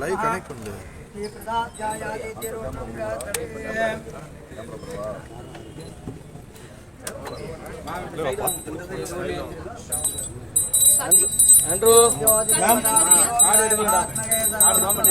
Live connect कर दे Andrew order order ಮಾಡಿ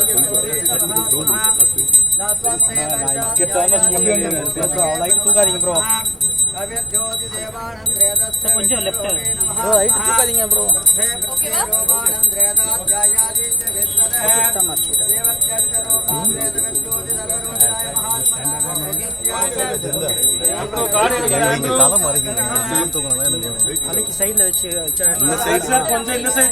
லைட் தூக்காதீங்க ப்ரோ கொஞ்சம் லெஃப்ட் ப்ரோ தூக்காதீங்க ப்ரோ சைடில் வச்சு இந்த சார் கொஞ்சம் இந்த சார்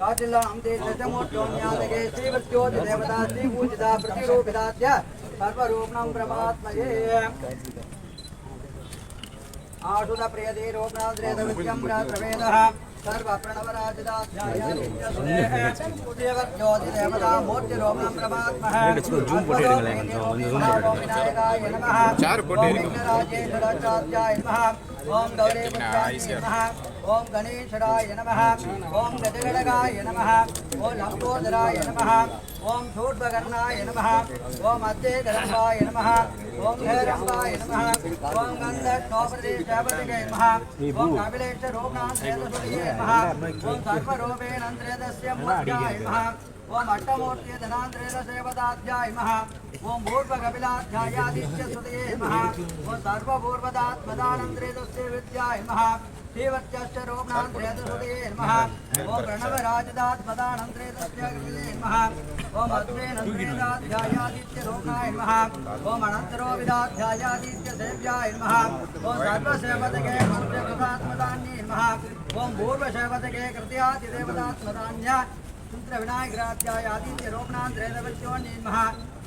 काटिल्लान्ते सत्यमोट्टोन्यादगे श्रीवृत्योतिदेवता श्रीपूजिता प्रतिरूपिताद्य सर्वरूपणं प्रमात्मये आशुत प्रियते रूपणाद्रेतविद्यं रात्रवेदः चार फ़ोटो ओम गौरी ओम गणेशराय नम ओम गजगडगाय नम ओम लंबोदराय नम ओम शूर्पकर्णाय नम ओम अद्वैतरम्बाय नमः ओम हेरम्बाय नमः ओम गन्धर्वोपदेशपतिके नमः ओम कपिलेश्वरूपनाथेतसुरिये नमः ओम सर्वरूपेणन्त्रेतस्य मूर्त्याय नमः ओम अट्टमूर्ति धनांद्रेरसेवदाध्याय महा ओम भूर्व कपिलाध्यायादित्य ओम सर्वपूर्वदात्मदानंद्रेदस्य विद्याय महा श्रीवत्यश्च रोमणान्द्रेदसुदये नमः ओम कृते नमः ओम अद्वैनन्द्रेदाध्यायादित्य रोमणाय नमः ओम अनन्तरोविदाध्यायादित्य सेव्याय नमः ओम सर्वसेवतके मन्त्रकृतात्मदान्ये नमः ओम पूर्वसेवतके कृत्यादिदेवतात्मदान्य सूत्र विनायकराध्याय आदित्य नमः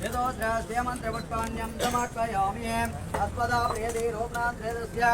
यदोद्रस्य मन्त्रपुष्पाण्यं समर्पयामि अस्मदा प्रियदे रोपणान्द्रेदस्य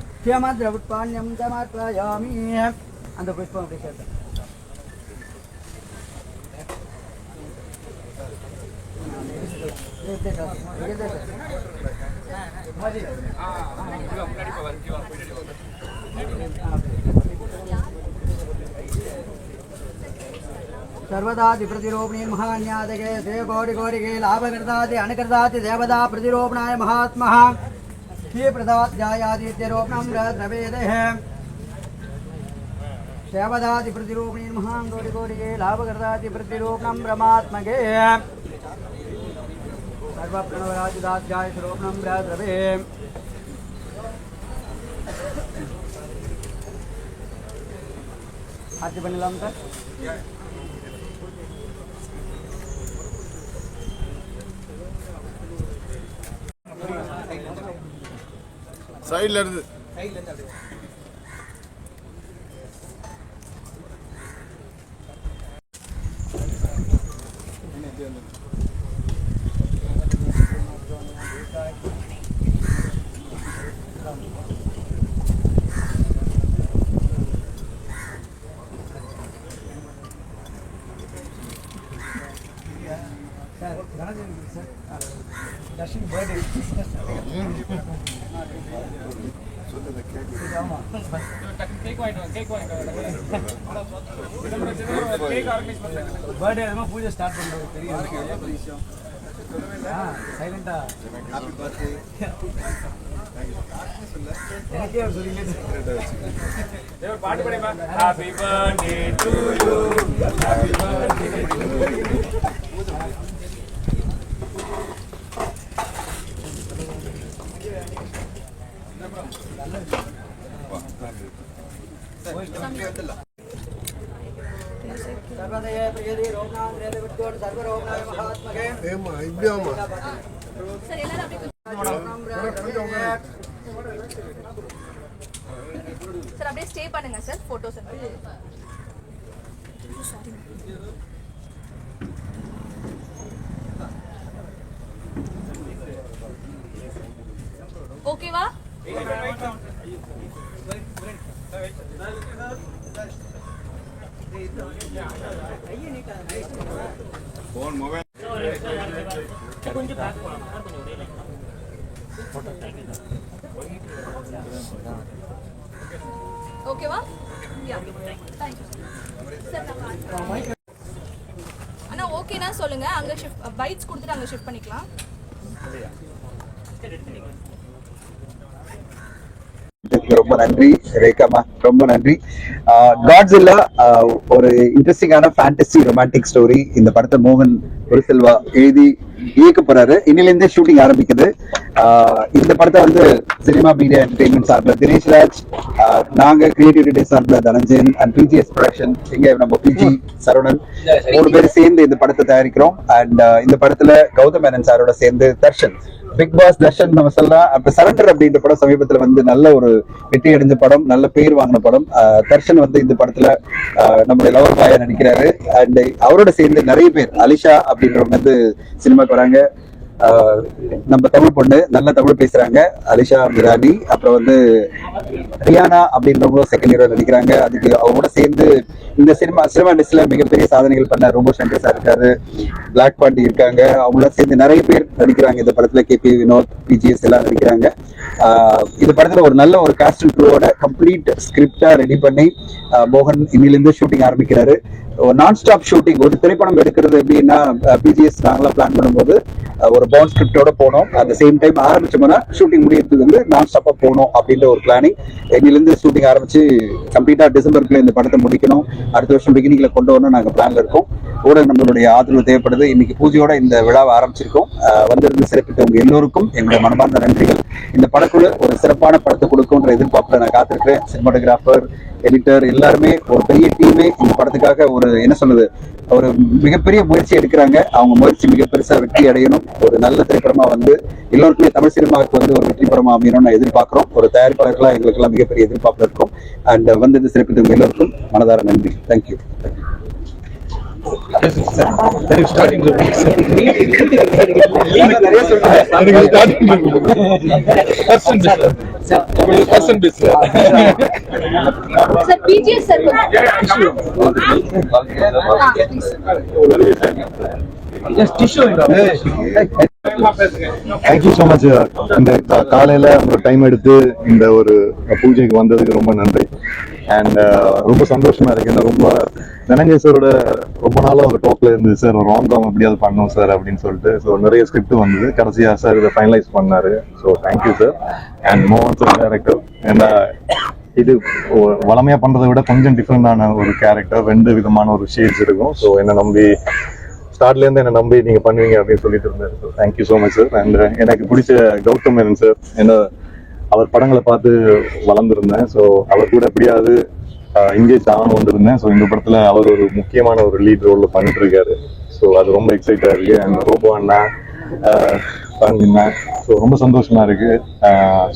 క్షేమద్రవృత్పాణ్యం సమర్పయామి అంత పుష్పం చేసేద్దాం सर्वदा प्रतिरोपणी महान्यादगे श्रेय गौरी गौरी लाभ करदाति महात्मा। ये प्रदाध्यायादित्यरूपणं रद्रवेदेः शवदादिप्रतिरूपिणी महाङ्गोरिगोरिगे लाभकृतादिप्रतिरूपणं रमात्मगे सर्वप्रणवराजिदाध्यायस्वरूपणं रद्रवे आद्य बनिलं तत्। சைடுல இருந்து. பர்த்டே அதுமா பூஜை ஸ்டார்ட் பண்ணுறது தெரியும் விஷயம். சைலண்டா எனக்கே அவர் சொல்லிட்டு பாட்டு படிப்பா. Happy birthday to you happy birthday to you sir அப்படியே ஸ்டே பண்ணுங்க சார் போட்டோஸ் ஓகேவா போன் மொபைல் ஓகேவா அண்ணா ஓகேனா சொல்லுங்க. அங்க ஷிஃப்ட் பைட்ஸ் கொடுத்துட்டு அங்க ஷிஃப்ட் பண்ணிக்கலாம். ரொம்ப நன்றி ரேகாமா ரொம்ப நன்றி. காட்ஸில்லா ஒரு இன்ட்ரெஸ்டிங்கான ஃபேண்டசி ரொமான்டிக் ஸ்டோரி இந்த படத்தை மோகன் ஒரு செல்வா எழுதி இயக்க போறாரு. இன்னிலேருந்தே ஷூட்டிங் ஆரம்பிக்குது. இந்த படத்தை வந்து சினிமா மீடியா என்டர்டைன்மெண்ட் சார்பில் தினேஷ் ராஜ் நாங்க கிரியேட்டிவிட்டி சார்பில் தனஞ்சயன் அண்ட் பிஜிஎஸ் ப்ரொடக்ஷன் இங்க நம்ம பிஜி சரவணன் மூணு பேர் சேர்ந்து இந்த படத்தை தயாரிக்கிறோம். அண்ட் இந்த படத்துல கௌதம் மேனன் சாரோட சேர்ந்து தர்ஷன். பிக் பாஸ் தர்ஷன் நம்ம சொல்லலாம் அப்ப சரண்டர் அப்படின்ற படம் சமீபத்துல வந்து நல்ல ஒரு வெற்றி அடைஞ்ச படம் நல்ல பேர் வாங்கின படம். தர்ஷன் வந்து இந்த படத்துல நம்முடைய லவர் பாயா நடிக்கிறாரு. அண்ட் அவரோட சேர்ந்து நிறைய பேர் அலிஷா அப்படின்றவங்க வந்து சினிமாக்கு வராங்க. நம்ம தமிழ் பொண்ணு நல்ல தமிழ் பேசுறாங்க. அலிஷா மிரானி அப்புறம் வந்து ரியானா அப்படின்றவங்களும் செகண்ட் ஹீரோ நடிக்கிறாங்க அதுக்கு அவங்களோட சேர்ந்து இந்த சினிமா சினிமா இண்டஸ்ட்ரியில மிகப்பெரிய சாதனைகள் பண்ண ரொம்ப சங்கர் சார் இருக்காரு. பிளாக் பாண்டி இருக்காங்க. அவங்களாம் சேர்ந்து நிறைய பேர் நடிக்கிறாங்க. இந்த படத்துல கே பி வினோத் பிஜிஎஸ் எல்லாம் நடிக்கிறாங்க. ஆஹ் இந்த படத்துல ஒரு நல்ல ஒரு காஸ்ட் க்ரூவோட கம்ப்ளீட் ஸ்கிரிப்டா ரெடி பண்ணி மோகன் இன்னிலிருந்து ஷூட்டிங் ஆரம்பிக்கிறாரு. நான் ஸ்டாப் ஷூட்டிங் ஒரு திரைப்படம் எடுக்கிறது எப்படின்னா பிஜிஎஸ் நாங்களாம் பிளான் பண்ணும்போது ஒரு பவுன் ஸ்கிரிப்டோட போனோம். அட் சேம் டைம் ஆரம்பிச்சோம்னா ஷூட்டிங் முடியறதுக்கு வந்து நான் ஸ்டாப்பா போகணும் அப்படின்ற ஒரு பிளானிங் எங்கிலிருந்து ஷூட்டிங் ஆரம்பிச்சு கம்ப்ளீட்டா டிசம்பருக்குள்ள இந்த படத்தை முடிக்கணும். அடுத்த வருஷம் பிகினிங்ல கொண்டு வரணும் நாங்க பிளான்ல இருக்கோம். கூட நம்மளுடைய ஆதரவு தேவைப்படுது. இன்னைக்கு பூஜையோட இந்த விழாவை ஆரம்பிச்சிருக்கோம். அஹ், வந்திருந்து சிறப்பிட்டவங்க எல்லோருக்கும் எங்களுடைய மனமார்ந்த நன்றிகள். இந்த படக்குழு ஒரு சிறப்பான படத்தை கொடுக்கும்ன்ற எதிர்பார்ப்புல நான் காத்திருக்கிறேன். சினிமாட்டோகிராஃபர் எடிட்டர் எல்லாருமே ஒரு பெரிய டீமே இந்த படத்துக்காக ஒரு என்ன சொல்றது ஒரு மிகப்பெரிய முயற்சி எடுக்கிறாங்க. அவங்க முயற்சி மிக பெருசா வெற்றி அடையணும். ஒரு நல்ல திரைப்படமா வந்து எல்லோருக்குமே தமிழ் சினிமாவுக்கு வந்து ஒரு வெற்றி படமா அமையணும்னு நான் எதிர்பார்க்கிறோம். ஒரு தயாரிப்பாளர்களா எங்களுக்கு எல்லாம் மிகப்பெரிய எதிர்பார்ப்பு இருக்கும். அண்ட் வந்து இந்த சிறப்பித்தவங்க எல்லோருக்கும் மனதார நன்றி. Thank you sir BGS sir thank you so much இந்த கா- காலையில ஒரு டைம் எடுத்து இந்த ஒரு பூஜைக்கு வந்ததுக்கு ரொம்ப நன்றி. அண்ட் uh, ரொம்ப சந்தோஷமா இருக்கு. ஏன்னா ரொம்ப தனஞ்சய் சாரோட ரொம்ப நாளாக ஒரு டாப்ல இருந்து சார் ஒரு ராங் காம் எப்படியாவது பண்ணோம் சார் அப்படின்னு சொல்லிட்டு. ஸோ நிறைய ஸ்கிரிப்ட் வந்தது. கடைசியா சார் இதை ஃபைனலைஸ் பண்ணாரு. So thank you sir and மோகன் சார் டேரக்டர் ஏன்னா இது வளமையா பண்றதை விட கொஞ்சம் டிஃப்ரெண்டான ஒரு கேரக்டர் ரெண்டு விதமான ஒரு ஷேட்ஸ் இருக்கும். ஸோ என்ன நம்பி ஸ்டார்ட்ல இருந்து என்ன நம்பி நீங்க பண்ணுவீங்க அப்படின்னு சொல்லிட்டு இருந்தாரு. Thank you so much sir and எனக்கு பிடிச்ச கௌதம் மேனன் சார் என்ன அவர் படங்களை பார்த்து வளர்ந்துருந்தேன். ஸோ அவர் கூட எப்படியாவது இங்கேஜ் ஆகணும் வந்திருந்தேன். ஸோ இந்த படத்தில் அவர் ஒரு முக்கியமான ஒரு லீட் ரோலில் பண்ணிட்டு இருக்காரு ஸோ அது ரொம்ப எக்ஸைட்டாக இருக்கு. அண்ட் ரோபோ அண்ணா பண்ணிருந்தா ஸோ ரொம்ப சந்தோஷமா இருக்கு.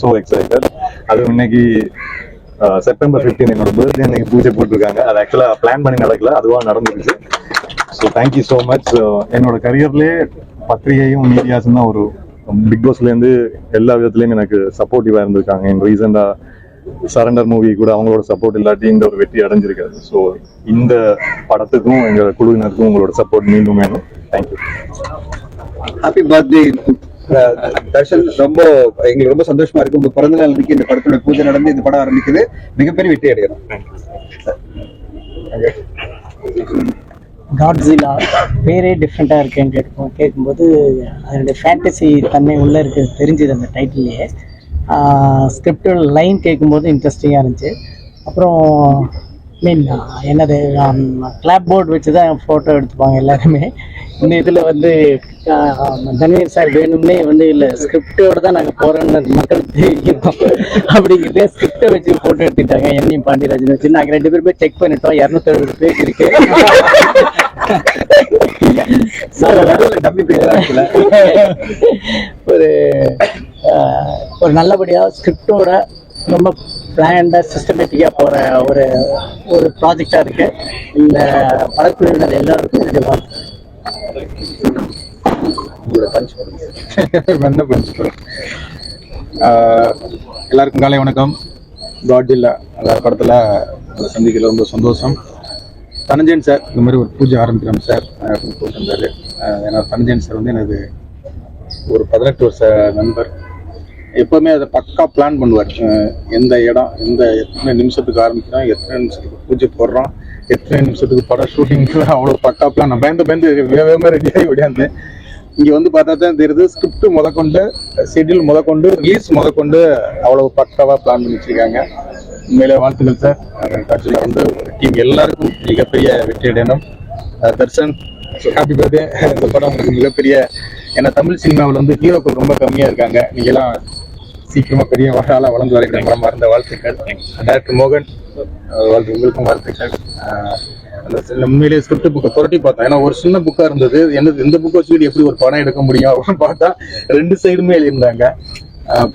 ஸோ எக்ஸைட்டட் அது இன்னைக்கு செப்டம்பர் 15 என்னோட பர்த்டே அன்னைக்கு பூஜை போட்டிருக்காங்க. அது ஆக்சுவலாக பிளான் பண்ணி நடக்கல. அதுவாக நடந்துருச்சு. ஸோ தேங்க்யூ ஸோ மச் என்னோட கரியர்லேயே பத்திரிகையும் மீடியாஸும் தான் ஒரு பிக் பாஸ்ல இருந்து எல்லா விதத்துலயும் எனக்கு சப்போர்ட்டிவா இருந்திருக்காங்க. என் ரீசெண்டா சரண்டர் மூவி கூட அவங்களோட சப்போர்ட் இல்லாட்டி இந்த ஒரு வெற்றி அடைஞ்சிருக்காது ஸோ இந்த படத்துக்கும் எங்க குழுவினருக்கும் உங்களோட சப்போர்ட் மீண்டும் வேணும். தேங்க்யூ ஹாப்பி பர்த்டே தர்ஷன் ரொம்ப எங்களுக்கு ரொம்ப சந்தோஷமா இருக்கு. உங்க பிறந்த நாள் அன்னைக்கு இந்த படத்தோட பூஜை நடந்து இந்த படம் ஆரம்பிக்குது. மிகப்பெரிய வெற்றி அடையணும். காட்ஸிலா பேரே டிஃப்ரெண்ட்டாக இருக்குன்னு கேட்போம் கேட்கும்போது அதனுடைய ஃபேண்டசி தன்மை உள்ளே இருக்கு தெரிஞ்சுது அந்த டைட்டில்லையே ஸ்கிரிப்ட் லைன் கேட்கும்போது இன்ட்ரெஸ்டிங்காக இருந்துச்சு. அப்புறம் மீன் என்னது கிளாப் போர்டு வச்சு தான் ஃபோட்டோ எடுத்துப்பாங்க எல்லாருமே. இந்த இதில் வந்து தன்வீர் சார் வேணும்னே வந்து இல்லை ஸ்கிரிப்டோட தான் நாங்கள் போகிறோன்னு மக்களுக்கு தெரியும் அப்படிங்கிறதே ஸ்கிரிப்டை வச்சு ஃபோட்டோ எடுத்துட்டாங்க என்னையும் பாண்டியராஜன் வச்சு நாங்கள் ரெண்டு பேருமே செக் பண்ணிட்டோம் இரநூத்தி எழுபது பேஜ் இருக்கு ஒரு ஒரு நல்லபடியாக ஸ்கிரிப்டோட ரொம்ப பிளான்டாக சிஸ்டமேட்டிக்காக போகிற ஒரு ஒரு ப்ராஜெக்டாக இருக்குது இந்த படக்குழுவினர் எல்லாருக்கும் இது வாழ்த்து. எல்லாருக்கும் காலை வணக்கம். காட்ஜில்லா அந்த படத்தில் சந்திக்கல ரொம்ப சந்தோஷம். தனஞ்சயன் சார் இந்த மாதிரி ஒரு பூஜை ஆரம்பிக்கிறோம் சார். அப்படின்னு போட்டிருந்தாரு ஏன்னா தனஞ்சயன் சார் வந்து எனக்கு ஒரு பதினெட்டு வருஷ நண்பர். எப்போவுமே அதை பக்கா பிளான் பண்ணுவார். எந்த இடம் எந்த எத்தனை நிமிஷத்துக்கு ஆரம்பிக்கிறோம் எத்தனை நிமிஷத்துக்கு பூஜை போடுறோம் எத்தனை நிமிஷத்துக்கு படம் ஷூட்டிங் அவ்வளோ பக்கா பிளான் நான் பயந்து பயந்து வேகமாக ரெடி ஆகி ஓடியாந்தேன். இங்கே வந்து பார்த்தா தான் தெரியுது ஸ்கிரிப்ட் முதற்கொண்டு ஷெட்யூல் முதற்கொண்டு ரிலீஸ் முதற்கொண்டு அவ்வளோ பக்காவாக பிளான் பண்ணி வச்சிருக்காங்க. உண்மையிலே வாழ்த்துக்கள் சார் கட்சியில் வந்து டீம் எல்லாருக்கும் மிகப்பெரிய வெற்றி அடையணும். அஹ் தர்ஷன் ஹாப்பி பர்த்டே இந்த படம் உங்களுக்கு மிகப்பெரிய ஏன்னா தமிழ் சினிமாவில் வந்து ஹீரோக்கள் ரொம்ப கம்மியாக இருக்காங்க. நீங்கள்லாம் சீக்கிரமா பெரிய ஆளா வளர்ந்து வரைக்கிற படம் இருந்த வாழ்த்துக்கள். டாக்டர் மோகன் வாழ்த்து உங்களுக்கும் வாழ்த்துக்கள். அந்த சில உண்மையிலே ஸ்கிரிப்ட் புக்கை புரட்டி பார்த்தேன். ஏன்னா ஒரு சின்ன புக்கா இருந்தது. என்னது இந்த புக்கை வச்சுக்கிட்டு எப்படி ஒரு படம் எடுக்க முடியும் அப்படின்னு பார்த்தா ரெண்டு சைடுமே எழுதியிருந்தாங்க.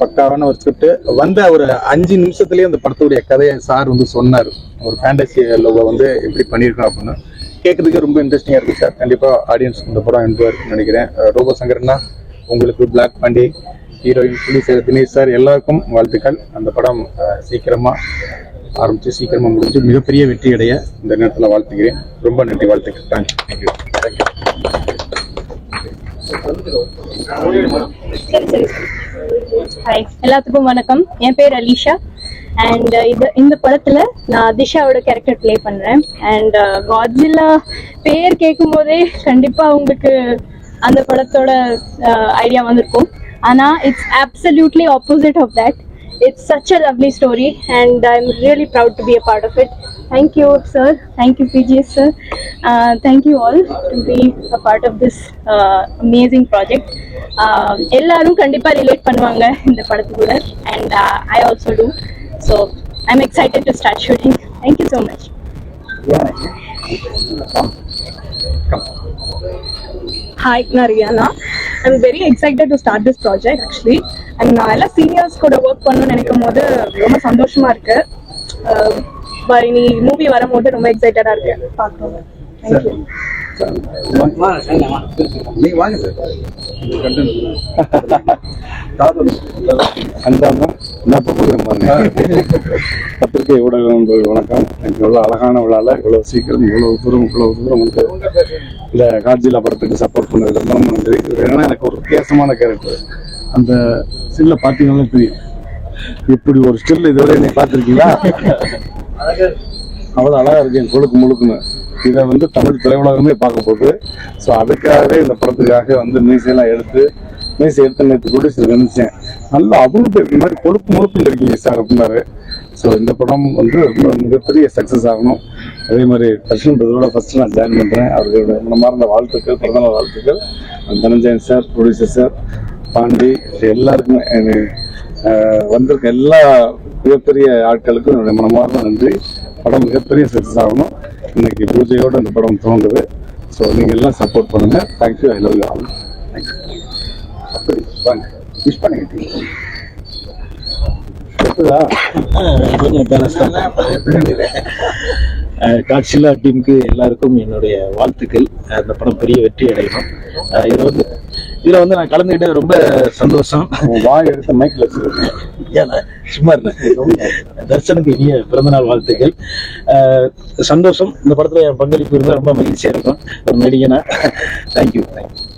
பக்காவான ஒரு ஸ்கிரிப்ட் வந்த ஒரு அஞ்சு நிமிஷத்துலயே அந்த படத்துடைய கதையை சார் வந்து சொன்னார். ஒரு ஃபேண்டசி லோவை வந்து எப்படி பண்ணியிருக்கோம் அப்படின்னு. கேட்கறதுக்கு ரொம்ப இன்ட்ரெஸ்டிங்காக இருக்கு சார். கண்டிப்பாக ஆடியன்ஸ் இந்த படம் என்பதாக இருக்குன்னு நினைக்கிறேன். ரோபோ சங்கர்னா உங்களுக்கு பிளாக் பாண்டி ஹீரோயின் புலி சார் தினேஷ் சார் எல்லாருக்கும் வாழ்த்துக்கள். அந்த படம் சீக்கிரமா ஆரம்பிச்சு சீக்கிரமா முடிஞ்சு மிகப்பெரிய வெற்றி அடைய இந்த நேரத்தில் வாழ்த்துக்கிறேன் ரொம்ப நன்றி வாழ்த்துக்கள். தேங்க்யூ தேங்க்யூ ஹாய் எல்லாத்துக்கும் வணக்கம். என் பேர் அலிஷா. அண்ட் இது இந்த படத்துல நான் திஷாவோட கேரக்டர் ப்ளே பண்றேன். அண்ட் காட்ஜில்லா பேர் கேட்கும் போதே கண்டிப்பா உங்களுக்கு அந்த படத்தோட ஐடியா வந்திருக்கும். ஆனா it's absolutely opposite of that it's such a lovely story and i'm really proud to be a part of it thank you sir thank you pgs sir uh, thank you all to be a part of this uh, amazing project uh, எல்லாரும் கண்டிப்பா relate பண்ணுவாங்க இந்த படத்துக்குள்ள and uh, i also do so i'm excited to start shooting thank you so much hi நான் Riyana I'm very excited to start this project actually and நான் எல்லாம் seniors கூட work பண்ணணும்னு நினைக்கும் போது ரொம்ப சந்தோஷமா இருக்கு. Um, இனி மூவி வரும்போது ரொம்ப எக்ஸைட்டடா இருக்கு. பார்க்கணும் தேங்க்யூ நீங்க வாங்க சார் அந்தாம பத்திரிகை ஊடகங்கள் வணக்கம் எனக்கு இவ்வளோ அழகான விழால இவ்வளோ சீக்கிரம் இவ்வளோ தூரம் இவ்வளோ தூரம் வந்து இந்த காட்சிலா படத்துக்கு சப்போர்ட் பண்ணது ரொம்ப நன்றி இது ஏன்னா எனக்கு ஒரு வித்தியாசமான கேரக்டர் அந்த ஸ்டில்ல பார்த்தீங்கன்னா தெரியும் இப்படி ஒரு ஸ்டில் இதுவரை நீ பார்த்துருக்கீங்களா அவ்வளோ அழகா இருக்கு என் கொழுக்கு முழுக்குன்னு இதை வந்து தமிழ் திரையுலகமே பார்க்க போகுது. ஸோ அதுக்காகவே இந்த படத்துக்காக வந்து மீசையெல்லாம் எடுத்து மீசை எடுத்து நேற்று கூட சரி நினைச்சேன். நல்லா அவங்க இந்த மாதிரி கொழுப்பு முழுப்பு இருக்கீங்க சார் அப்படின்னாரு. ஸோ இந்த படம் வந்து ரொம்ப மிகப்பெரிய சக்ஸஸ் ஆகணும். அதே மாதிரி தர்ஷன் பிரதரோட ஃபர்ஸ்ட் நான் ஜாயின் பண்ணுறேன் அவர்களோட மனமார்ந்த வாழ்த்துக்கள் பிரதம வாழ்த்துக்கள். Dhananjayan sir producer sir Pandi எல்லாருக்குமே வந்திருக்க எல்லா மிகப்பெரிய ஆட்களுக்கும் என்னுடைய மனமார்ந்த நன்றி. படம் மிகப்பெரிய சக்ஸஸ் ஆகணும். இன்னைக்கு பூஜையோட இந்த படம் தோங்குது ஸோ நீங்கள் எல்லாம் சப்போர்ட் பண்ணுங்க thank you I love you all வாங்க. விஷ் பண்ணிக்கிட்டீங்க. காட்சிலா டீமுக்கு எல்லாருக்கும் என்னுடைய வாழ்த்துக்கள். அந்த படம் பெரிய வெற்றி அடையணும். அஹ் இது வந்து இதுல வந்து நான் கலந்துக்கிட்டது ரொம்ப சந்தோஷம். வாய் எடுத்த ஏன்னா, சும்மா இருந்தேன். தர்ஷனுக்கு இனிய பிறந்தநாள் வாழ்த்துக்கள். அஹ் சந்தோஷம். இந்த படத்துல என் பங்களிப்பு இருந்தால் ரொம்ப மகிழ்ச்சியா இருக்கும். ஒரு நடிகனா. தேங்க்யூ தேங்க்யூ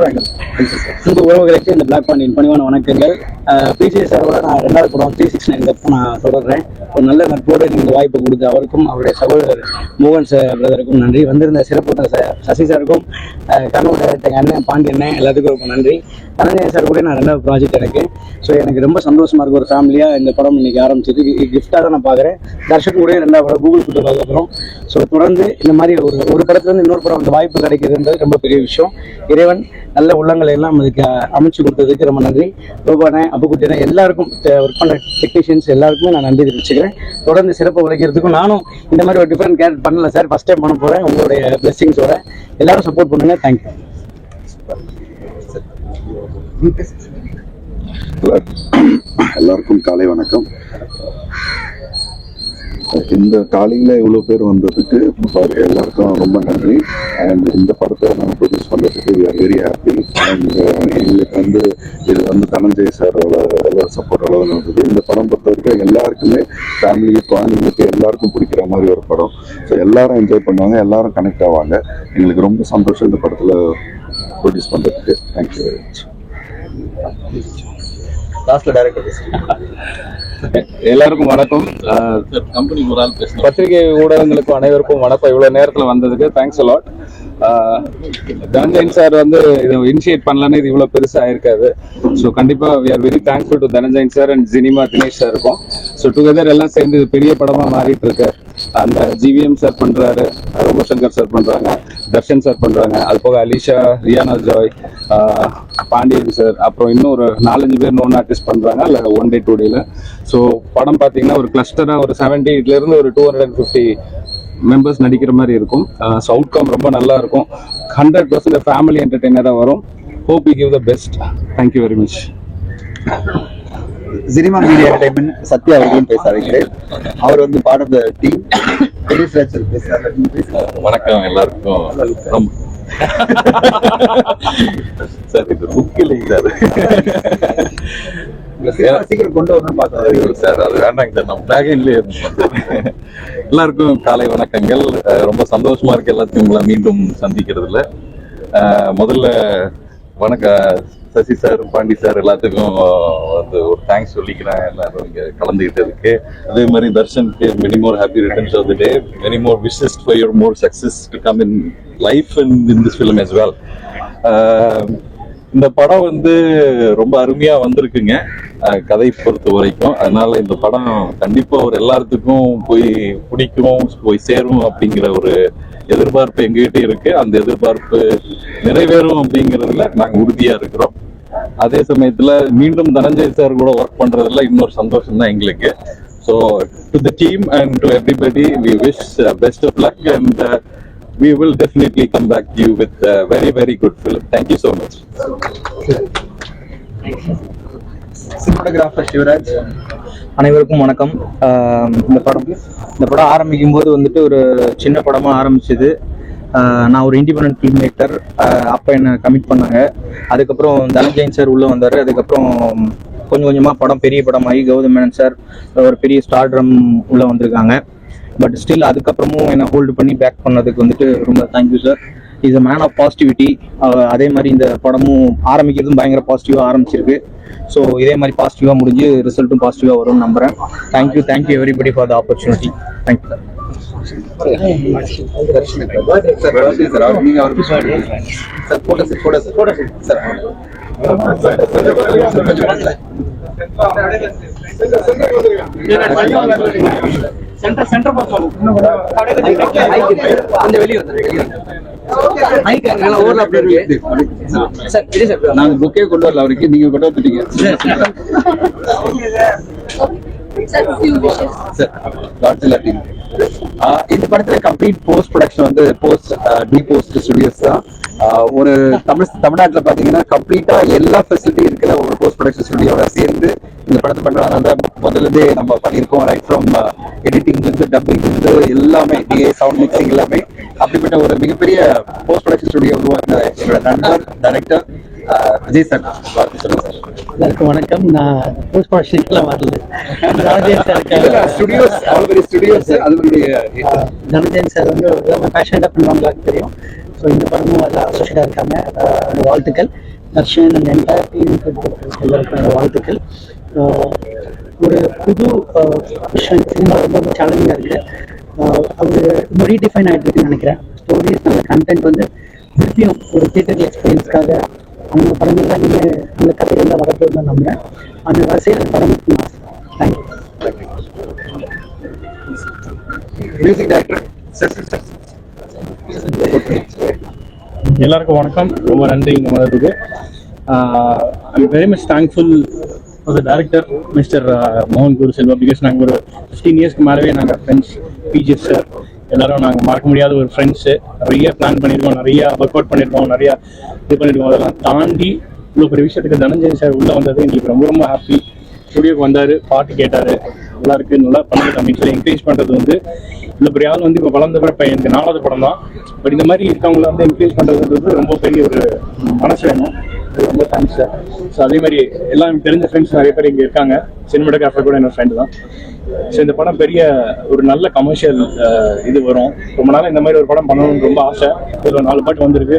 வாங்க இந்த உறவுகளுக்கு இந்த பிளாக் பாண்டியன் பணிவான வணக்கங்கள். பிஜே சாரோட நான் ரெண்டாவது படம் த்ரீ சிக்ஸ் நைன் நான் தொடர்றேன். ஒரு நல்ல நட்போடு எனக்கு இந்த வாய்ப்பு கொடுத்த அவருக்கும் அவருடைய சகோதரர் மோகன் சார் பிரதருக்கும் நன்றி. வந்திருந்த சிறப்பு சசி சாருக்கும் கண்ணூர் டைரக்டர் அண்ணன் பாண்டி எல்லாத்துக்கும் ரொம்ப நன்றி. தனஞ்சயன் சார் கூட நான் ரெண்டாவது ப்ராஜெக்ட் எனக்கு ஸோ எனக்கு ரொம்ப சந்தோஷமா இருக்கு ஒரு ஃபேமிலியாக இந்த படம் இன்னைக்கு ஆரம்பிச்சது. கிஃப்டாக தான் நான் பார்க்குறேன் தர்ஷன் கூட ரெண்டாவது படம் கூகுள் கூட்டு பார்க்குறோம் ஸோ தொடர்ந்து இந்த மாதிரி ஒரு ஒரு படத்துல இருந்து இன்னொரு படம் அந்த வாய்ப்பு கிடைக்கிறதுன்றது ரொம்ப பெரிய விஷயம். இறைவன் நல்ல உள்ளங்களை எல்லாம் அதுக்கு அமைச்சு கொடுத்ததுக்கு ரொம்ப நன்றி. ரூபானே அப்புக்குட்டினே எல்லாருக்கும் ஒர்க் பண்ண டெக்னீஷியன்ஸ் எல்லாருக்குமே நான் நன்றி தெரிவிச்சுக்கிறேன். தொடர்ந்து சிறப்பு உழைக்கிறதுக்கும் நானும் இந்த மாதிரி ஒரு டிஃப்ரெண்ட் கேரக்டர் பண்ணல சார். ஃபர்ஸ்ட் டைம் பண்ண போகிறேன் உங்களுடைய பிளெஸிங்ஸோட எல்லாரும் சப்போர்ட் பண்ணுங்க. தேங்க்யூ எல்லாருக்கும் காலை வணக்கம். இந்த காலையில இவ்வளவு பேர் வந்ததுக்கு சாரி எல்லாருக்கும் ரொம்ப நன்றி. அண்ட் இந்த படத்தை நாங்கள் ப்ரொடியூஸ் பண்றதுக்கு we are very happy and எங்களுக்கு வந்து இது வந்து தனஞ்சய் சாரோட சப்போர்ட் அளவு இருந்தது. இந்த படம் பொறுத்த வரைக்கும் எல்லாருக்குமே ஃபேமிலி குழந்தைங்களுக்கு எல்லாருக்கும் பிடிக்கிற மாதிரி ஒரு படம். ஸோ எல்லாரும் என்ஜாய் பண்ணுவாங்க எல்லாரும் கனெக்ட் ஆவாங்க. எங்களுக்கு ரொம்ப சந்தோஷம் இந்த படத்துல ப்ரொடியூஸ் பண்றதுக்கு. தேங்க்யூ வெரி மச் லாஸ்ட்ல டைரக்டர் பேசுறேன் எல்லாருக்கும் வணக்கம். கம்பெனி ஒரு ஆள் பத்திரிகை ஊடகங்களுக்கும் அனைவருக்கும் வணக்கம். இவ்வளவு நேரத்துல வந்ததுக்கு தேங்க்ஸ் அலாட் தனஞ்சயன் சார் வந்து இதை இனிஷியேட் பண்ணலன்னு இது இவ்வளவு பெருசா இருக்காது ஸோ கண்டிப்பா we are very thankful to Dhananjayan sir and cinema Dinesh sir இருக்கும் ஸோ டுகெதர் எல்லாம் சேர்ந்து இது பெரிய படமா மாறிட்டு இருக்கு. அந்த ஜிவிஎம் சார் பண்றாரு சங்கர் சார் பண்றாங்க தர்ஷன் சார் பண்றாங்க. அது போக அலிஷா ரியானா ஜாய் பாண்டியன் சார் அப்புறம் இன்னும் ஒரு நாலஞ்சு பேர் நோன் ஆர்டிஸ்ட் பண்றாங்க இல்ல ஒன் டே டூ டேல ஸோ படம் பார்த்தீங்கன்னா ஒரு கிளஸ்டரா ஒரு செவன்டி இருந்து ஒரு two hundred and fifty members நடிக்கிற மாதிரி இருக்கும். ஸோ அவுட்கம் ரொம்ப நல்லா இருக்கும். ஹண்ட்ரட் பர்சன்ட் ஃபேமிலி என்டர்டெய்னராக வரும். Hope you give the best thank you very much cinema media entertainment Sathya அவர்களும் பேச அழைக்கிறேன் அவர் வந்து பார்ட் ஆஃப் த டீம். வணக்கம் எல்லாருக்கும். சார் இது புக் இல்லைங்க சார். சீக்கிரம் கொண்டு வரணும்னு பார்த்தோம் சார் அது வேண்டாங்க சார். நம்ம பேக்லைன்லேயே எல்லாருக்கும் காலை வணக்கங்கள். ரொம்ப சந்தோஷமா இருக்கு எல்லாத்தையும் உங்களை மீண்டும் சந்திக்கிறதுல. முதல்ல வணக்கம் சசி சார் பாண்டி சார் எல்லாத்துக்கும் வந்து ஒரு தேங்க்ஸ் சொல்லிக்கிறேன். எல்லாரும் இங்கே கலந்துகிட்டதுக்கு அதே மாதிரி தர்ஷனுக்கு many more happy returns of the day many more wishes for your more success to come in life and in this film as well இந்த படம் வந்து ரொம்ப அருமையா வந்திருக்குங்க. கதை பொறுத்த வரைக்கும். அதனால இந்த படம் கண்டிப்பா ஒரு எல்லாத்துக்கும் போய் பிடிக்கும் போய் சேரும் அப்படிங்கிற ஒரு எதிர்பார்ப்பு எங்ககிட்ட இருக்கு அந்த எதிர்பார்ப்பு நிறைவேறும் அப்படிங்கிறதுல நாங்க உறுதியா இருக்கிறோம் அதே சமயத்துல மீண்டும் தனஞ்சய் சார் கூட ஒர்க் பண்றதுல இன்னொரு சந்தோஷம் தான் எங்களுக்கு so to the team and to everybody we wish best of luck and we will definitely come back to you with a very, very good film. Thank you so much. Cinematographer Sivaraj அனைவருக்கும் வணக்கம். இந்த படம் இந்த படம் ஆரம்பிக்கும் போது வந்துட்டு ஒரு சின்ன படமா ஆரம்பிச்சது. நான் ஒரு இண்டிபெண்ட் ஃபில்ம் மேக்கர் அப்போ என்னை கமிட் பண்ணாங்க. அதுக்கப்புறம் தனஞ்சயன் சார் உள்ளே வந்தார். அதுக்கப்புறம் கொஞ்சம் கொஞ்சமாக படம் பெரிய படமாகி கௌதம் மேனன் சார் ஒரு பெரிய ஸ்டார் ட்ரம் உள்ளே வந்திருக்காங்க. பட் ஸ்டில் அதுக்கப்புறமும் என்னை ஹோல்டு பண்ணி பேக் பண்ணதுக்கு வந்துட்டு ரொம்ப thank you sir is a man of positivity அதே மாதிரி இந்த படமும் ஆரம்பிக்கிறதும் பயங்கர பாசிட்டிவாக ஆரம்பிச்சிருக்கு. ஸோ இதே மாதிரி பாசிட்டிவாக முடிஞ்சு ரிசல்ட்டும் பாசிட்டிவாக வரும்னு நம்புறேன். Thank you thank you everybody for the opportunity thank you போட சார் கொஞ்சம் வெளியே நாங்க புக்கே கொண்டு வரல அவருக்கு. நீங்க கொண்டு வந்துட்டீங்க இந்த படத்துல கம்ப்ளீட் போஸ்ட் ப்ரொடக்ஷன் வந்து போஸ்ட் டி போஸ்ட் ஸ்டுடியோஸ் தான். ஒரு தமிழ் தமிழ்நாட்டுல பாத்தீங்கன்னா கம்ப்ளீட்டா எல்லா ஃபெசிலிட்டி இருக்கிற ஒரு போஸ்ட் ப்ரொடக்ஷன் ஸ்டுடியோட சேர்ந்து இந்த படத்தை பண்றதுனால முதல்ல இருந்தே நம்ம பண்ணியிருக்கோம் ரைட் ஃப்ரம் எடிட்டிங் இருந்து டப்பிங் இருந்து எல்லாமே டிஏ சவுண்ட் மிக்சிங் எல்லாமே. அப்படிப்பட்ட ஒரு மிகப்பெரிய போஸ்ட் ப்ரொடக்ஷன் ஸ்டுடியோ உருவாக்குற என்னோட நண்பர் டைரக்டர் விஜய் சார். எல்லாருக்கும் வணக்கம். நான் போஸ்ட் ப்ரொடக்ஷன்லாம் வரல. தனஞ்சயன் சார் ஸ்டுடியோஸ் அவ்வளவு பெரிய ஸ்டுடியோஸ் அதனுடைய தனஞ்சயன் சார் வந்து ரொம்ப பேஷனட்டாக பண்ணுவாங்களாக்கு தெரியும். ஸோ இந்த படமும் அதில் அசோசியேட்டாக இருக்காங்க அஹ் வாழ்த்துக்கள் தர்ஷன் அந்த என்டையர் டீம் எல்லாருக்கும் என்னோட வாழ்த்துக்கள் ஒரு புது விஷயம் சினிமா ரொம்ப சேலஞ்சிங்காக இருக்குது அது ரொம்ப ரீடிஃபைன் ஆகிட்டு இருக்குன்னு நினைக்கிறேன் ஸ்டோரிஸ் அந்த கண்டென்ட் வந்து திருப்பியும் ஒரு தியேட்டர் எக்ஸ்பீரியன்ஸ்க்காக அந்த படங்கள் தான் நீங்கள் அந்த கதைகள் தான் வரப்போகுது தான் நம்புறேன் அந்த வரிசையில் படம் thank you music director sir sir எல்லாருக்கும் வணக்கம். ரொம்ப நன்றி இங்கே வந்ததுக்கு I very much thankful for the director mister மோகன் குரு செல்வா பிகாஸ் நாங்கள் ஒரு ஃபிஃப்டீன் இயர்ஸ்க்கு மேலவே நாங்கள் ஃப்ரெண்ட்ஸ் பிஜிஎஸ் சார் எல்லாரும் நாங்கள் மறக்க முடியாத ஒரு ஃப்ரெண்ட்ஸு நிறைய பிளான் பண்ணியிருக்கோம் நிறைய ஒர்க் அவுட் பண்ணியிருக்கோம் நிறைய இது பண்ணியிருக்கோம் அதெல்லாம் தாண்டி இவ்வளோ பெரிய விஷயத்துக்கு தனஞ்சய் சார் உள்ளே வந்தது எங்களுக்கு ரொம்ப ரொம்ப ஹாப்பி ஸ்டுடியோக்கு வந்தார் பாட்டு கேட்டார். நல்லா இருக்கு நல்லா பண்ணுங்க அப்படின்னு சொல்லி என்கரேஜ் பண்ணுறது வந்து இவ்வளோ பெரிய ஆள் வந்து இப்போ வளர்ந்த பிறப்ப எனக்கு நாலாவது படம் தான் பட் இந்த மாதிரி இருக்கவங்கள வந்து என்கரேஜ் பண்ணுறதுன்றது ரொம்ப பெரிய ஒரு மனசு வேணும். ரொம்ப தேங்க்ஸ் சார் ஸோ அதே மாதிரி எல்லாம் எனக்கு தெரிஞ்ச ஃப்ரெண்ட்ஸ் நிறைய பேர் இங்கே இருக்காங்க. சினிமாட்டோகிராஃபர் கூட என்னோட ஃப்ரெண்டு தான். ஸோ இந்த படம் பெரிய ஒரு நல்ல கமர்ஷியல் இது வரும். ரொம்ப நாள் இந்த மாதிரி ஒரு படம் பண்ணணும்னு ரொம்ப ஆசை. இதில் நாலு பாட்டு வந்திருக்கு.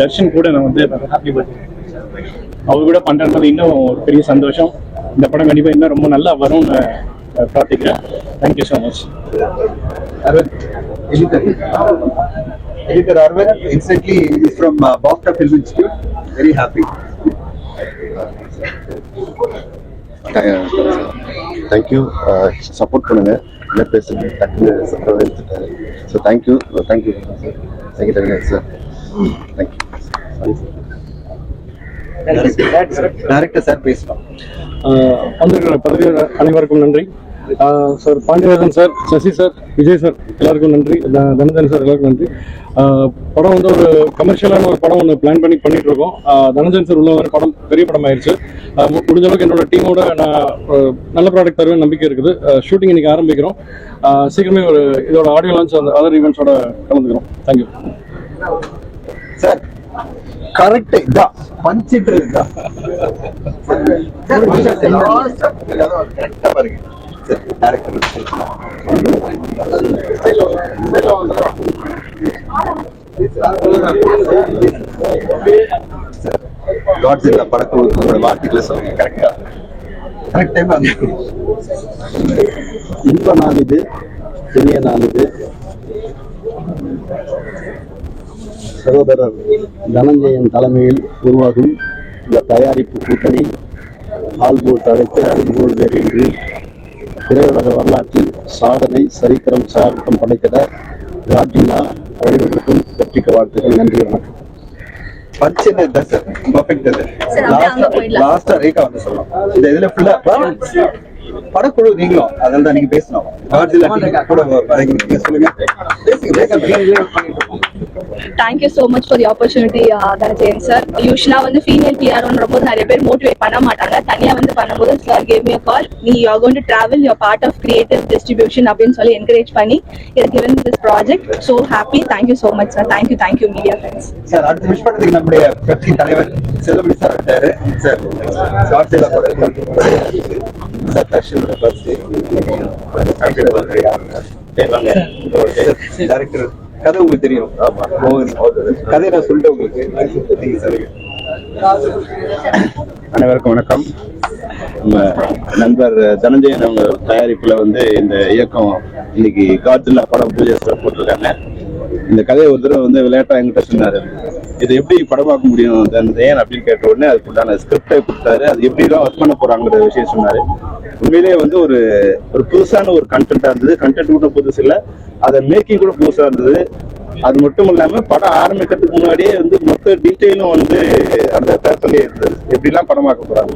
தர்ஷன் கூட நான் வந்து ஹாப்பி பர்த்டே அவர் கூட பண்றது இன்னும் ஒரு பெரிய சந்தோஷம். இந்த படம் கண்டிப்பாக இன்னும் ரொம்ப நல்லா வரும்னு பிரார்த்திக்கிறேன் thank you so much editor. Arvind, instantly is from uh, Bafta Film Institute. Very happy. Thank you support பண்ணுங்க. என்ன பேசுறது? டக்குனு சப்போர்ட் எடுத்துட்டாரு so thank you thank you thank you thank you sir thank you Director sir பேசலாம். வந்திருக்கிற பதவியர் அனைவருக்கும் நன்றி. Sir Pandiyarajan sir Sasi sir Vijay sir எல்லாருக்கும் நன்றி. தனஞ்சன் சார் எல்லாருக்கும் நன்றி. படம் வந்து ஒரு கமர்ஷியலான ஒரு படம் ஒன்று பிளான் பண்ணி பண்ணிட்டு இருக்கோம் தனஞ்சன் சார் உள்ள வர படம் பெரிய படம் ஆயிடுச்சு முடிஞ்ச அளவுக்கு என்னோட டீமோட நான் நல்ல ப்ராடக்ட் தருவேன் நம்பிக்கை இருக்குது. ஷூட்டிங் இன்னைக்கு ஆரம்பிக்கிறோம். சீக்கிரமே ஒரு இதோட ஆடியோ லான்ச் அந்த அதர் ஈவெண்ட்ஸோட கலந்துக்கிறோம். தேங்க்யூ சார் கரெக்ட் இதான் பஞ்சிட்டு இருக்கா. கரெக்டா பாருங்க. சார் டேரக்டர் காட்ஸ் இல்ல படக்குழு உங்களோட வார்த்தைகளை சொல்லுங்க. கரெக்டா கரெக்ட் டைம் வந்து இன்ப நாள் இது பெரிய நாள் இது சகோதரர் தனஞ்சயன் தலைமையில் உருவாகும் இந்த தயாரிப்பு கூட்டணி ஆள்போல் தழைத்து அன்போல் வேறு என்று திரையுலக வரலாற்றில் சாதனை சரித்திரம் சார்த்தம் படைக்கிற ராஜினா அனைவருக்கும் வெற்றிக்கு வாழ்த்துக்கள் நன்றி வணக்கம். Sir perfect. லாஸ்டா ரேகா வந்து சொல்லலாம் இந்த இதுல ஃபுல்லா படக்குழு நீங்களும் அதனால தான் நீங்க பேசணும். கூட சொல்லுங்க. பேசுங்க. Thank you so much for the opportunity Dhananjayan sir யூஸ்வலாக வந்து ஃபீமேல் பிஆர்னு ரொம்ப நிறைய பேர் மோட்டிவேட் பண்ண மாட்டாங்க. தனியாக வந்து பண்ணும்போது சார் கேம் யூ கால் நீ you gone to travel your part of creative distribution அப்படின்னு சொல்லி என்கரேஜ் பண்ணி இது given this project so happy thank you so much sir thank you thank you media friends sir அடுத்து wish பண்ணதுக்கு நம்முடைய கட்சி தலைவர் செல்வமணி சார் இருக்காரு. சார் காட்சியில சார் டேரக்டர் கதை உங்களுக்கு தெரியும். கதை கதையை நான் சொல்லிட்டேன் உங்களுக்கு. அனைவருக்கும் வணக்கம். நம்ம நண்பர் தனஞ்சயன் அவங்க தயாரிப்புல வந்து இந்த இயக்கம் இன்னைக்கு காத்துல படம் பூஜை போட்டிருக்காங்க. இந்த கதையை ஒரு தடவை வந்து விளையாட்டா என்கிட்ட சொன்னாரு. இதை எப்படி படமாக்க முடியும்? ஏன் அப்படின்னு கேட்ட உடனே அதுக்கு உண்டான ஸ்கிரிப்டை கொடுத்தாரு. அது எப்படி எல்லாம் ஒர்க் பண்ண போறாங்கிற விஷயம் சொன்னாரு. உண்மையிலேயே வந்து ஒரு ஒரு புதுசான ஒரு கண்டென்ட்டா இருந்தது. கண்டென்ட் கூட புதுசு இல்ல. அதை மேக்கிங் கூட புதுசா இருந்தது. அது மட்டும் இல்லாம படம் ஆரம்பிக்கிறதுக்கு முன்னாடியே வந்து மொத்த டீட்டெயிலும் வந்து அந்த பேப்பர்லயே இருந்தது. எப்படிலாம் படமாக்க போறாங்க.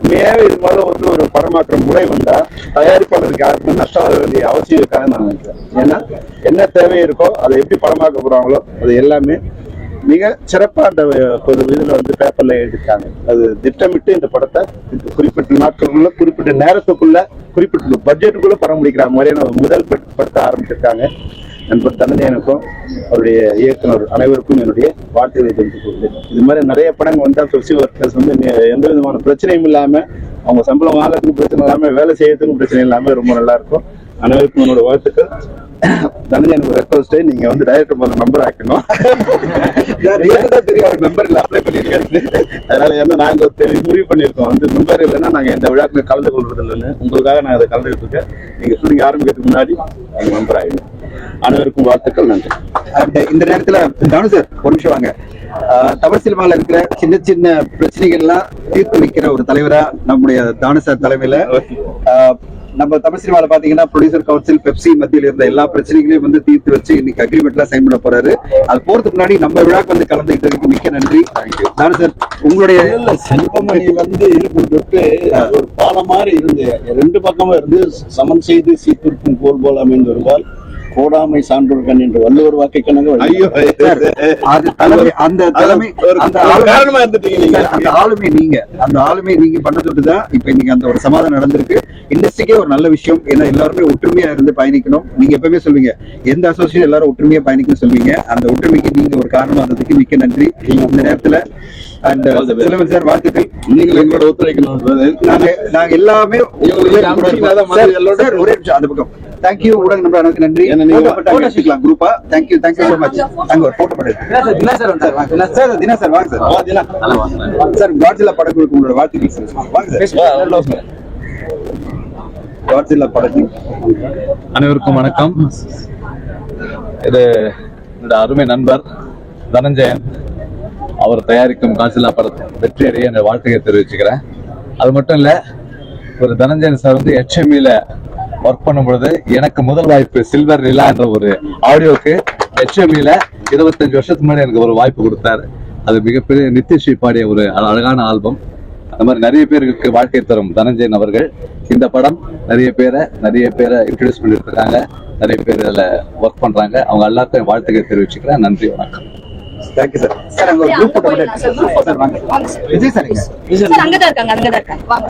உண்மையாவே இது மாதிரி வந்து ஒரு படமாக்குற முறை வந்தா தயாரிப்பாளருக்கு யாருக்குமே நஷ்டம் வர வேண்டிய அவசியம் இருக்காதுன்னு நான் நினைக்கிறேன். ஏன்னா என்ன தேவை இருக்கோ அதை எப்படி படமாக்க போறாங்களோ அது எல்லாமே மிக சிறப்பாக அந்த ஒரு இதில் வந்து பேப்பரில் எழுதிருக்காங்க அது திட்டமிட்டு இந்த படத்தை குறிப்பிட்ட நாட்களுக்குள்ள குறிப்பிட்ட நேரத்துக்குள்ள குறிப்பிட்ட பட்ஜெட்டுக்குள்ள படம் முடிக்கிற மாதிரியான ஒரு முதல் படத்தை ஆரம்பிச்சிருக்காங்க. நண்பர் தனதேனுக்கும் அவருடைய இயக்குனர் அனைவருக்கும் என்னுடைய வாழ்த்துக்களை தெரிவித்துக் கொள்கிறேன். இது மாதிரி நிறைய படங்கள் வந்தால் சோசியல் ஒர்க்கர்ஸ் வந்து எந்த விதமான பிரச்சனையும் இல்லாமல் அவங்க சம்பளம் வாங்குறதுக்கும் பிரச்சனை இல்லாமல் வேலை செய்யறதுக்கும் பிரச்சனை இல்லாமல் ரொம்ப நல்லா இருக்கும். அனைவருக்கும் என்னோட வாழ்த்துக்கள். தனஞ்சயனுக்கு ரெக்வஸ்ட் நீங்க வந்து டைரக்டர் முதல்ல நம்பர் ஆக்கணும். தெரியும் அவர் மெம்பர்ல அப்ளை பண்ணிருக்காரு. அதனால என்ன நாங்க முடிவு பண்ணிருக்கோம் வந்து மெம்பர் இல்லைன்னா நாங்க எந்த விழாக்குல கலந்து கொள்றது இல்லைன்னு உங்களுக்காக நான் அதை கலந்துட்டு இருக்கேன். நீங்க ஷூட்டிங் ஆரம்பிக்கிறதுக்கு முன்னாடி நீங்க மெம்பர் ஆயிடும் அனைவருக்கும் வாழ்த்துக்கள் நன்றி. இந்த நேரத்துல தானு சார் ஒரு நிமிஷம் வாங்க. தமிழ் சினிமால இருக்கிற சின்ன சின்ன பிரச்சனைகள்லாம் தீர்த்து வைக்கிற ஒரு தலைவரா நம்முடைய தானு சார் தலைமையில நம்ம தமிழ் சினிமால பாத்தீங்கன்னா ப்ரொடியூசர் கவுன்சில் பெப்சி மத்தியில இருந்த எல்லா பிரச்சனைகளையும் வந்து தீர்த்து வச்சு இன்னைக்கு அக்ரிமெண்ட்லாம் சைன் பண்ண போறாரு. அது போறதுக்கு முன்னாடி நம்ம விழாக்கு வந்து கலந்துக்கிட்டதுக்கு மிக்க நன்றி. தானு சார் உங்களுடைய செல்வமணி வந்து இருப்பதற்கு ஒரு பாலம் மாதிரி இருந்து ரெண்டு பக்கமும் இருந்து சமன் செய்து சீர்திருப்பும் போல் போல் அமைந்து வருவால் கோடாமை சான்றோர் கண் என்று வள்ளுவர் வாக்கை கணங்க ஐயோ அது தலைமை அந்த தலைமை அந்த ஆளுமை- நீங்க. அந்த ஆளுமே நீங்க அந்த ஆளுமே நீங்க பண்ணதுட்டு தான். இப்ப இன்னைக்கு அந்த ஒரு சமாதானம் நடந்திருக்கு. இண்டஸ்ட்ரிக்கே ஒரு நல்ல விஷயம். ஏன்னா எல்லாருமே ஒற்றுமையா இருந்து பயணிக்கணும். நீங்க எப்பவுமே சொல்வீங்க எந்த அசோசியேஷன் எல்லாரும் ஒற்றுமையா பயணிக்கணும் சொல்வீங்க. அந்த ஒற்றுமைக்கு நீங்க ஒரு காரணமா இருந்ததுக்கு மிக்க நன்றி. இந்த நேரத்துல அண்ட் சிலவன் சார் வாழ்த்துக்கள். நீங்கள் எங்களோட ஒத்துழைக்கணும். நாங்க நாங்க எல்லாமே சார், சார், ஒரே நிமிஷம் அந்த பக்கம். தேங்க்யூ ஊடக நம்பர் எனக்கு நன்றி. குரூப்பா தேங்க்யூ தேங்க்யூ சோ மச் அங்க ஒரு போட்டோ போட்டு தினா சார் வந்து சார் வாங்க. சார். தினா சார் வாங்க சார். சார். காட்ஜில்லா படக்குழுக்கு உங்களோட வாழ்த்துக்கள் சார். வாங்க சார். காட்ஜில்லா படக்குழு அனைவருக்கும் வணக்கம். இது என்னோட அருமை நண்பர் தனஞ்சயன். அவர் தயாரிக்கும் காசிலா படத்தை வெற்றி அடைய என் வாழ்த்துக்களை தெரிவிச்சுக்கிறேன். அது மட்டும் இல்ல ஒரு தனஞ்சயன் சார் வந்து ஹெச்எம்இல ஒர்க் பண்ணும் பொழுது எனக்கு முதல் வாய்ப்பு சில்வர் நிலா என்ற ஒரு ஆடியோக்கு ஹெச்எம்இல இருபத்தஞ்சு வருஷத்துக்கு முன்னாடி எனக்கு ஒரு வாய்ப்பு கொடுத்தாரு. அது மிகப்பெரிய நித்யஸ்ரீ பாடிய ஒரு அழகான ஆல்பம் அந்த மாதிரி நிறைய பேருக்கு வாழ்க்கை தரும் தனஞ்சயன் அவர்கள். இந்த படம் நிறைய பேரை நிறைய பேரை இன்ட்ரடியூஸ் பண்ணிட்டு இருக்காங்க நிறைய பேர் அதில் ஒர்க் பண்றாங்க. அவங்க எல்லாத்தையும் வாழ்த்துக்கள் தெரிவிச்சுக்கிறேன். நன்றி வணக்கம். தேங்க்யூ சார் சார் அங்க ஒரு group photo sir, group sir வாங்க வாங்க. சார். விஜய் சார் இங்க சார் அங்கதான் இருக்காங்க அங்கதான் இருக்காங்க. வாங்க.